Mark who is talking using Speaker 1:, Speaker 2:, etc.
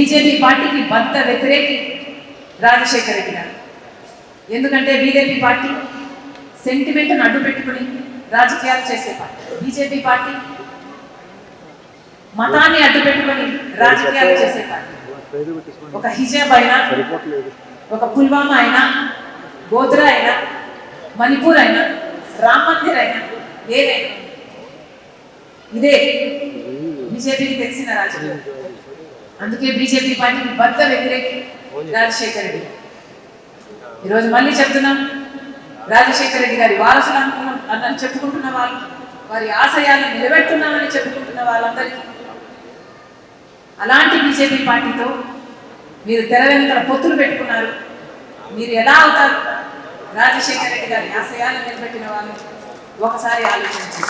Speaker 1: BJP పార్టీకి భర్త వ్యతిరేకి రాజశేఖర రెడ్డి గారు. ఎందుకంటే బీజేపీ పార్టీ సెంటిమెంట్ను అడ్డు పెట్టుకుని రాజకీయాలు చేసే పార్టీ. బీజేపీ పార్టీ మతాన్ని అడ్డు పెట్టుకుని రాజకీయాలు చేసే పార్టీ. ఒక హిజాబ్ అయినా ఒక పుల్వామా అయినా గోద్రా అయినా మణిపూర్ అయినా రామ్ మందిర్ అయినా ఏదైనా ఇదే బీజేపీకి తెలిసిన రాజకీయం. అందుకే బీజేపీ పార్టీకి బద్ద వ్యతిరేకి రాజశేఖర రెడ్డి. ఈరోజు మళ్ళీ చెప్తున్నాం రాజశేఖర రెడ్డి గారి వారసులు అనుకున్నాం అన్నని చెప్పుకుంటున్న వాళ్ళు వారి ఆశయాలను నిలబెట్టున్నామని చెప్పుకుంటున్న వాళ్ళందరికీ అలాంటి బీజేపీ పార్టీతో మీరు తెర వెనుకల పొత్తులు పెట్టుకున్నారు. మీరు ఎలా అవుతారు? రాజశేఖర రెడ్డి గారి ఆశయాలను నిలబెట్టిన వాళ్ళు ఒకసారి ఆలోచించండి.